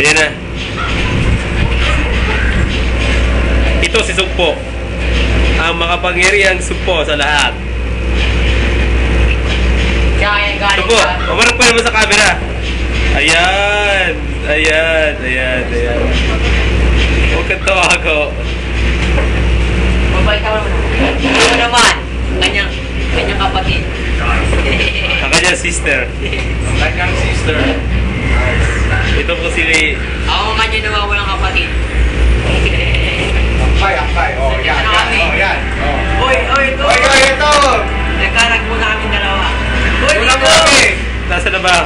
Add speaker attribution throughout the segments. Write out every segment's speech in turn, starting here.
Speaker 1: Ayan na. Ito si Sugpo. Ang makapangyarihang sugpo sa lahat. Sugpo, umarap pa naman sa camera. Ayan. Ayan. Ayan. Ayan. Huwag kang tawago.
Speaker 2: Mabait ka naman. Ano naman? Kanyang, kanyang kapatid.
Speaker 1: Ang kanyang sister.
Speaker 3: Kanyang sister.
Speaker 1: Ito po si...
Speaker 2: Ako man yung nawawalang kapatid.
Speaker 3: Akbay, akbay. Oh, yan, yan. Oh, yan. Oh.
Speaker 2: Oy, oy, ito!
Speaker 3: Oy, oy, ito!
Speaker 2: Nagkarag muna kami dalawa. Oy,
Speaker 3: Una kami!
Speaker 1: Nasaan na ba?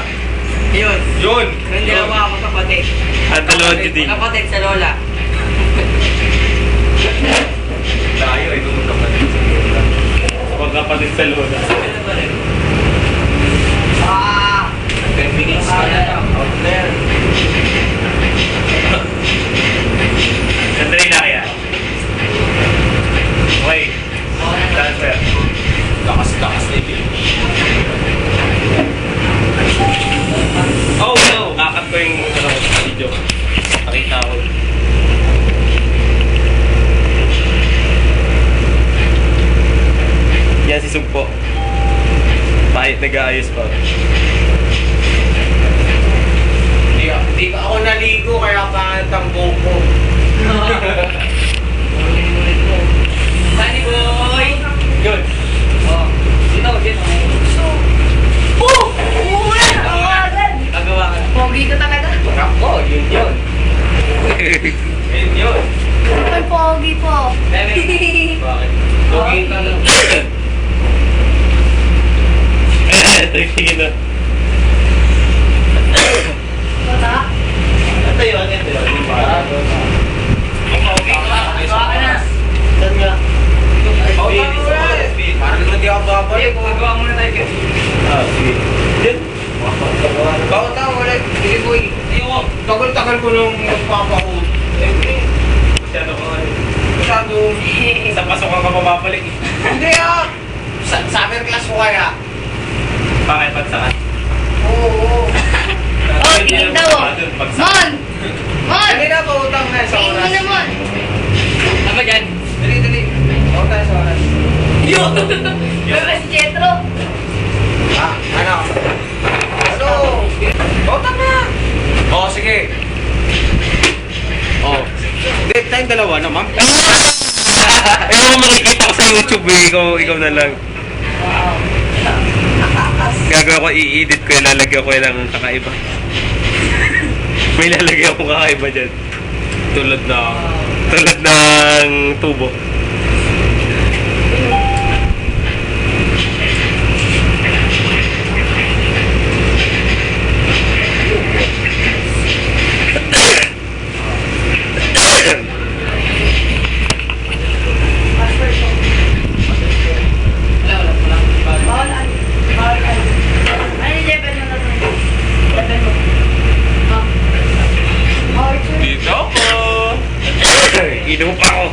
Speaker 2: Yun.
Speaker 3: Yun!
Speaker 2: Yung dalawa ako kapatid.
Speaker 1: Ang dalawang diding.
Speaker 2: Kapatid sa lola.
Speaker 3: Tayo, ito mong kapatid.
Speaker 1: Magkapatid sa lola.
Speaker 2: Ah!
Speaker 3: 10 minutes ka na lang. Out there.
Speaker 1: Sandali na kaya. Okay. Transfer.
Speaker 3: Lakas-lakas na yun.
Speaker 1: Oh no! Kakat ko yung ano, video. Nakita ko. Yan si Sugpo. Kahit nag-aayos pa.
Speaker 3: Di, di ka ako naligo, kaya ang buhok ko.
Speaker 2: Sunny boy!
Speaker 1: Yun.
Speaker 2: Oh, dito, dito.
Speaker 4: Oh! Tawagan!
Speaker 2: Gagawa ka.
Speaker 4: Pogi ka talaga.
Speaker 3: Nako, yun yun. Yun yun.
Speaker 4: Ay, pogi po.
Speaker 3: Bakit? Tugi ka lang.
Speaker 1: Tingin na.
Speaker 4: Wala.
Speaker 3: Ito yun, ito yun. Yung parang-
Speaker 2: Gagawa ka na.
Speaker 3: Saan nga? Parang naman di ako babalik.
Speaker 2: Gagawa muna tayo.
Speaker 1: Ah, sige. Yan.
Speaker 3: Bawat tao, wala. Sige, boy. Tagal-tagal ko nung magpapahod. Eh,
Speaker 1: Masyado ko
Speaker 3: masyado.
Speaker 1: Sa pasukan ka mapapalik eh.
Speaker 3: Hindi ah! Sa summer class ko kaya.
Speaker 1: Bakit pagsakan?
Speaker 3: Oo, oo.
Speaker 4: Oh, tingin daw. Mon! Mon!
Speaker 3: Dali na, pautang na sa
Speaker 4: Tingin mo
Speaker 3: oras.
Speaker 4: naman.
Speaker 2: Ano dyan?
Speaker 3: Dali, dali. Pautang sa oras.
Speaker 2: Yun!
Speaker 4: Pero si Jetro.
Speaker 3: Ah, ano? Ano? Pautang na! Oo, sige.
Speaker 1: Oo.
Speaker 3: Hindi, tayong dalawa na, ma'am.
Speaker 1: Eh, mo makikita ko sa YouTube eh. Ikaw, ikaw na lang. Gagawa ko, i-edit ko yung lalagyan ko yung ng kakaiba. May lalagyan ko kakaiba dyan. Tulad na, tulad ng tubo. e Pau!